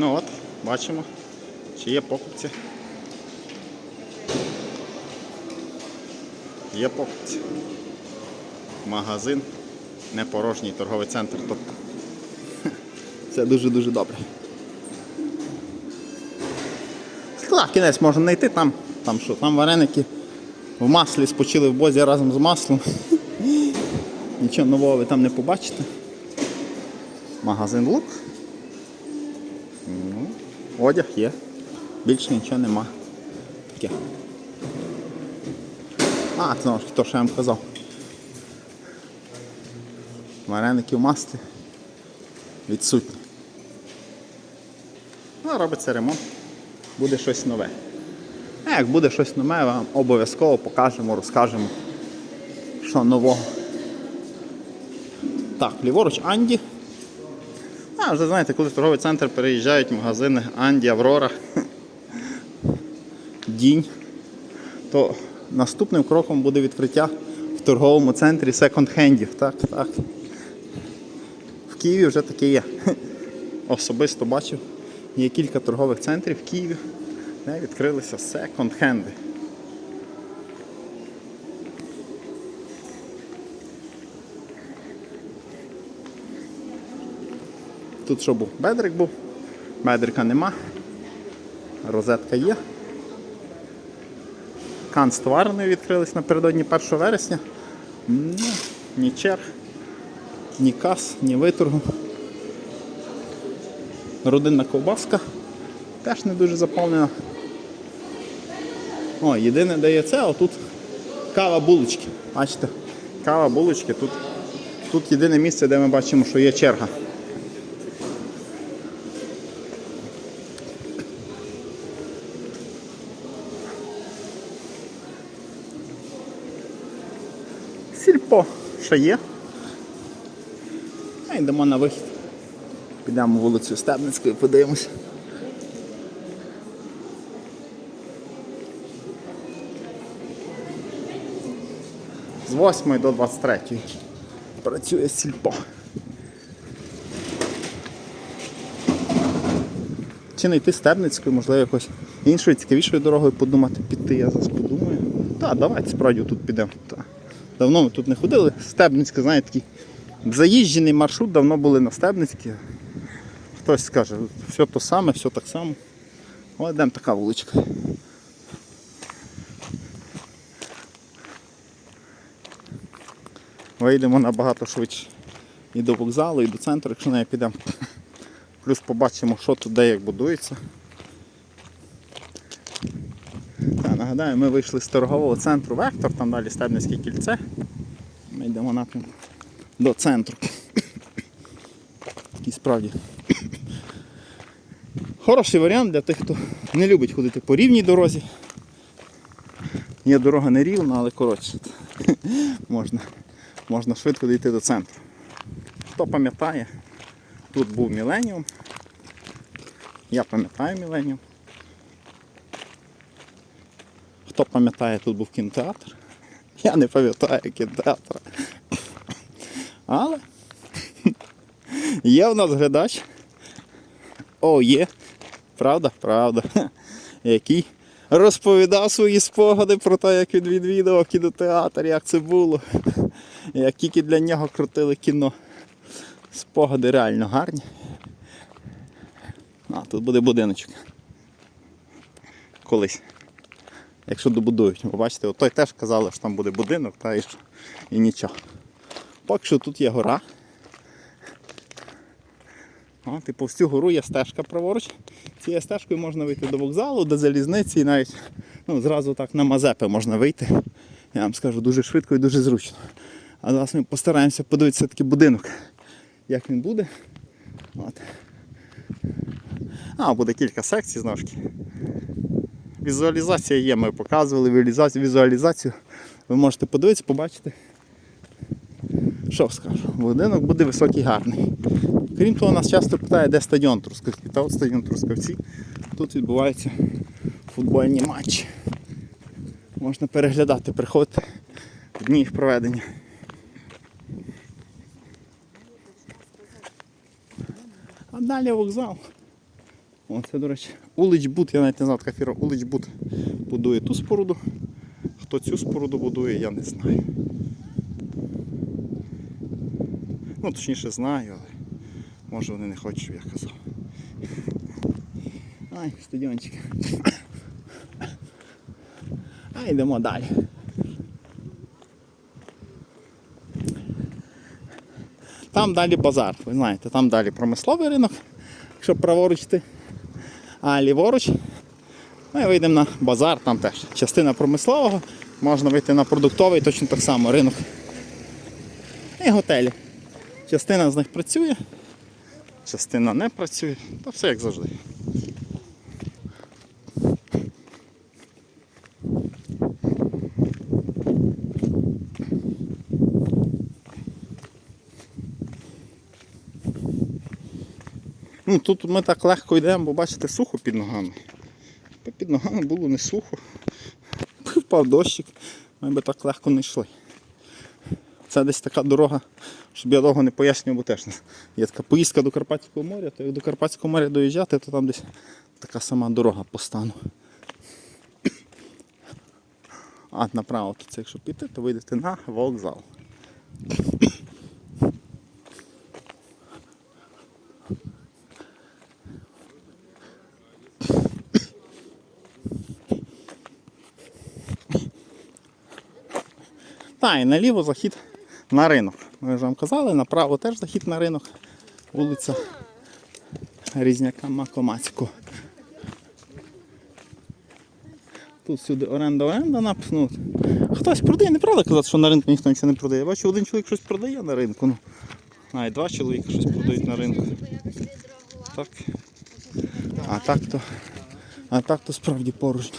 Ну от, бачимо, чи є покупці. Є покупці. Магазин, не порожній торговий центр. Тобто це дуже-дуже добре. Так, кінець можна знайти, там, там що, там вареники в маслі спочили в бозі разом з маслом. Нічого нового ви там не побачите. Магазин лук. Є. Більше нічого нема. Таке. А, це ж таки, то, що я вам казав. Вареники в маслі відсутні. Ну, робиться ремонт. Буде щось нове. А як буде щось нове, вам обов'язково покажемо, розкажемо, що нового. Так, ліворуч Анді. А, вже знаєте, коли в торговий центр переїжджають магазини Анді, Аврора, Дінь, то наступним кроком буде відкриття в торговому центрі секонд-хендів. Так, так. В Києві вже таке є. Особисто бачив, є кілька торгових центрів в Києві, де відкрилися секонд-хенди. Тут що був? Бедрик був. Бедрика нема. Розетка є. Кан з товарною відкрились напередодні 1 вересня. Ну, ні черг, ні кас, ні виторгу. Родинна ковбаска теж не дуже заповнена. О, єдине де є це, отут кава булочки. Бачите, кава булочки. Тут, тут єдине місце, де ми бачимо, що є черга. Ще є. А йдемо на вихід. Підемо вулицю Стебницькою, подивимося. З 8 до 23 працює сільпо. Чи не йти Стебницькою, можливо, якось іншою цікавішою дорогою подумати піти, я зараз подумаю. Так, давайте справді тут підемо. Давно ми тут не ходили. Стебницька, знаєте, такий заїжджений маршрут, давно були на Стебницькій. Хтось скаже, все то саме, все так само. Ось йдемо така вуличка. Вийдемо набагато швидше. І до вокзалу, і до центру, якщо не підемо. Плюс побачимо, що тут де як будується. Та, нагадаю, ми вийшли з торгового центру Вектор, там далі Стебницьке кільце. Ми йдемо напрямку до центру. Такий справді. Хороший варіант для тих, хто не любить ходити по рівній дорозі. Є дорога не рівна, але коротше. можна, можна швидко дійти до центру. Хто пам'ятає, тут був Міленіум. Я пам'ятаю Міленіум. Хто пам'ятає, тут був кінотеатр. Я не пам'ятаю кінотеатра. Але є в нас глядач. О, є. Правда? Правда. Який розповідав свої спогади про те, як він відвідував кінотеатр, як це було. Як тільки для нього крутили кіно. Спогади реально гарні. А, тут буде будиночок. Колись. Якщо добудують. Ви бачите, той теж казали, що там буде будинок, та і, і нічого. Поки що тут є гора. О, типу, всю гору є стежка праворуч. Цією стежкою можна вийти до вокзалу, до залізниці і навіть ну, зразу так на Мазепи можна вийти. Я вам скажу дуже швидко і дуже зручно. А зараз ми постараємося подивитися такий будинок, як він буде. От. А, буде кілька секцій знову ж таки. Візуалізація є, ми показували візуалізацію. Ви можете подивитися, побачити. Що скажу? Будинок буде високий, гарний. Крім того, нас часто питає, де стадіон Трускавці. Та от стадіон Трускавці. Тут відбуваються футбольні матчі. Можна переглядати, приходити дні їх проведення. А далі вокзал. О, це, до речі, Уличбут, я навіть не знав, така фіра Уличбут будує ту споруду. Хто цю споруду будує, я не знаю. Ну, точніше знаю, але може вони не хочуть, щоб я казав. Ай, стадіончик. А йдемо далі. Там далі базар, ви знаєте, там далі промисловий ринок, якщо праворуч йти, а ліворуч ми вийдемо на базар, там теж частина промислового, можна вийти на продуктовий, точно так само ринок. І готелі. Частина з них працює, частина не працює, то все як завжди. Ну, тут ми так легко йдемо, бо бачите, сухо під ногами. Під ногами було не сухо. Впав дощик, ми би так легко не йшли. Це десь така дорога, щоб я довго не пояснював, бо теж є така поїздка до Карпатського моря, то як до Карпатського моря доїжджати, то там десь така сама дорога по стану. А направо тут, це якщо піти, то вийдете на вокзал. Та, і наліво захід на ринок. Ми вже вам казали, направо теж захід на ринок. Вулиця Різняка Макомацького. Тут сюди оренда оренда написано. Хтось продає, неправда казати, що на ринку ніхто нічого не продає. Я бачу, один чоловік щось продає на ринку. Ну. А, і два чоловіка щось продають на ринку. Так. А так то. А так то справді поруч.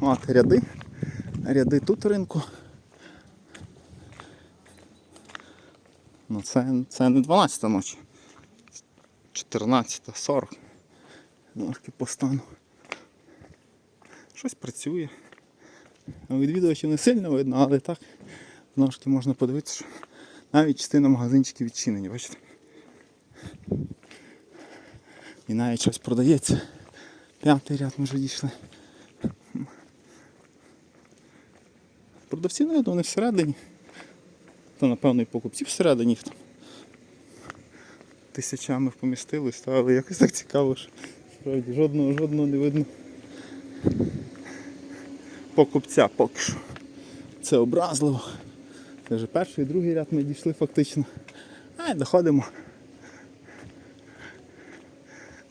От ряди. Ряди тут ринку. Ну це, це не 12 ночі. 14.40. Ножки постану. Щось працює. Відвідувачів не сильно видно, але так ножки можна подивитися, що навіть частина магазинчиків відчинені, бачите? І навіть щось продається. П'ятий ряд ми вже дійшли. Продавці не видно, вони всередині. Та напевно і покупці всередині їх там. Тисячами помістились, та, але якось так цікаво, що справді жодного, жодного не видно. Покупця поки що. Це образливо. Це вже перший і другий ряд ми дійшли фактично. А доходимо.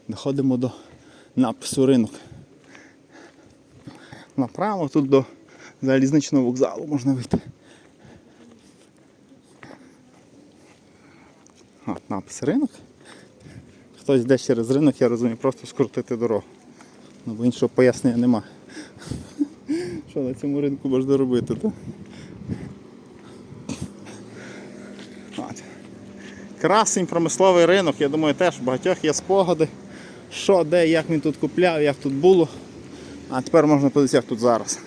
Доходимо до напису ринок. Направо тут до залізничного вокзалу можна вийти. От, напис ринок. Хтось йде через ринок, я розумію, просто скрутити дорогу. Ну, бо іншого пояснення нема. Що на цьому ринку можна робити, так? От. Красень, промисловий ринок, я думаю, теж у багатьох є спогади. Що, де, як він тут купляв, як тут було. А тепер можна подивитися, як тут зараз.